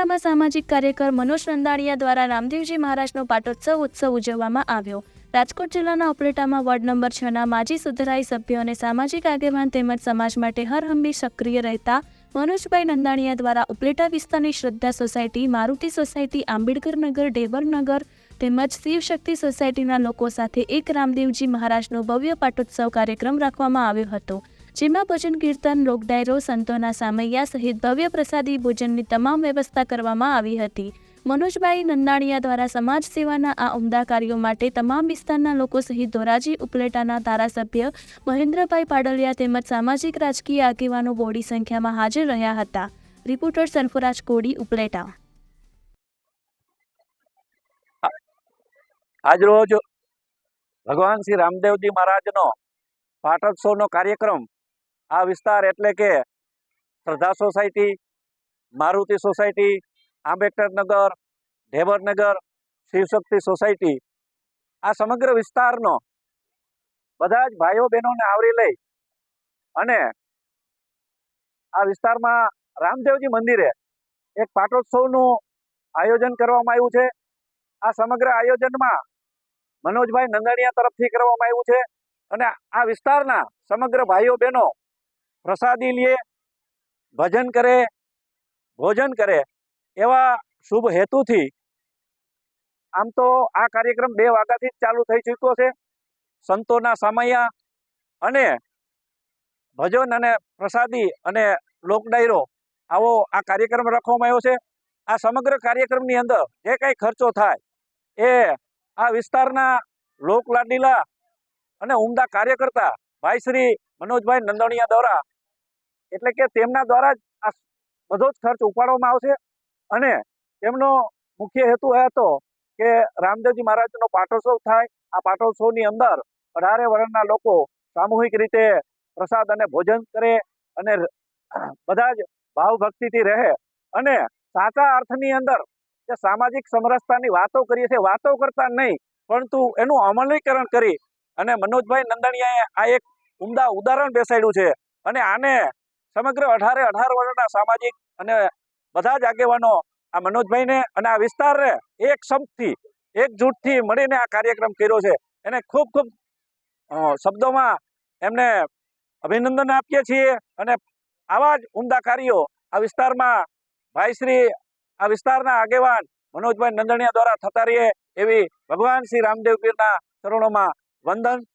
ઉપલેટામાં સામાજિક કાર્યકર મનોજ નંદાણીયા દ્વારા રામદેવજી મહારાજનો પાટોત્સવ ઉત્સવ ઉજવવામાં આવ્યો. રાજકોટ જિલ્લાના ઉપલેટામાં વોર્ડ નંબર છના માજી સુધરાઈ સભ્યો અને સામાજિક આગેવાન તેમજ સમાજ માટે હર હંમેશ સક્રિય રહેતા મનોજભાઈ નંદાણીયા દ્વારા ઉપલેટા વિસ્તારની શ્રદ્ધા સોસાયટી, મારુતિ સોસાયટી, આંબેડકર નગર ડેવરનગર તેમજ શિવશક્તિ સોસાયટીના લોકો સાથે એક રામદેવજી મહારાજનો ભવ્ય પાટોત્સવ કાર્યક્રમ રાખવામાં આવ્યો હતો. જેમાં ભજન, કીર્તન, લોકડાયરો, સંતોના સામૈયા સહિત ભવ્ય પ્રસાદી ભોજનની તમામ વ્યવસ્થા કરવામાં આવી હતી. મનોજભાઈ નંદાણીયા દ્વારા સમાજ સેવાના આ ઉમદા કાર્યો માટે તમામ વિસ્તારના લોકો સહિત ધોરાજી, ઉપલેટાના ધારાસભ્ય મહેન્દ્રભાઈ પાડલિયા તેમજ સામાજિક રાજકીય આગેવાનો બોડી સંખ્યામાં હાજર રહ્યા હતા. રિપોર્ટર સરફરાજ કોડી, ઉપલેટા. આજરોજ ભગવાન શ્રી રામદેવજી મહારાજનો પાટોત્સવનો કાર્યક્રમ આ વિસ્તાર એટલે કે Shraddha society, Maruti society Ambedkarnagar Dhebarnagar Shivshakti society. આ સમગ્ર વિસ્તારનો બધા જ ભાઈઓ બહેનોને આવરી લઈ અને આ વિસ્તારમાં રામદેવજી મંદિરે એક પાટોત્સવનું આયોજન કરવામાં આવ્યું છે. આ સમગ્ર આયોજનમાં મનોજભાઈ નંદાણીયા તરફથી કરવામાં આવ્યું છે અને આ વિસ્તારના સમગ્ર ભાઈઓ બહેનો પ્રસાદી લે, ભજન કરે, ભોજન કરે એવા શુભ હેતુથી આમ તો આ કાર્યક્રમ બે વાગ્યાથી જ ચાલુ થઈ ચૂક્યો છે. સંતોના સામૈયા અને ભજન અને પ્રસાદી અને લોકડાયરો આવો આ કાર્યક્રમ રાખવામાં આવ્યો છે. આ સમગ્ર કાર્યક્રમની અંદર જે કંઈ ખર્ચો થાય એ આ વિસ્તારના લોકલાડીલા અને ઉમદા કાર્યકર્તા ભાઈ શ્રી મનોજભાઈ નંદણીયા દ્વારા. એટલે કે તેમના દ્વારા જ આ બધો જ ખર્ચ ઉપાડવામાં આવશે. અને તેમનો મુખ્ય હેતુ એ હતો કે રામદેવજી મહારાજનો પાટોત્સવ થાય. આ પાટોત્સવની અંદર અઢારે વર્ણના લોકો સામૂહિક રીતે પ્રસાદ અને ભોજન કરે અને બધા જ ભાવભક્તિથી રહે. અને સાચા અર્થની અંદર જે સામાજિક સમરસતાની વાતો કરીએ છીએ, વાતો કરતા નહીં, પરંતુ એનું અમલીકરણ કરી અને મનોજભાઈ નંદાણીયાએ આ એક ઉમદા ઉદાહરણ બેસાડ્યું છે. અને આને સમગ્ર અઢારે અઢાર વર્ષના સામાજિક અને બધા જ આગેવાનો આ મનોજભાઈને અને આ વિસ્તારને એક સંપથી એકજૂટથી મળીને આ કાર્યક્રમ કર્યો છે. એને ખૂબ ખૂબ શબ્દોમાં એમને અભિનંદન આપીએ છીએ અને આવા જ ઉમદા કાર્યો આ વિસ્તારમાં ભાઈશ્રી આ વિસ્તારના આગેવાન મનોજભાઈ નંદણીયા દ્વારા થતા રહીએ એવી ભગવાન શ્રી રામદેવ ચરણોમાં વંદન.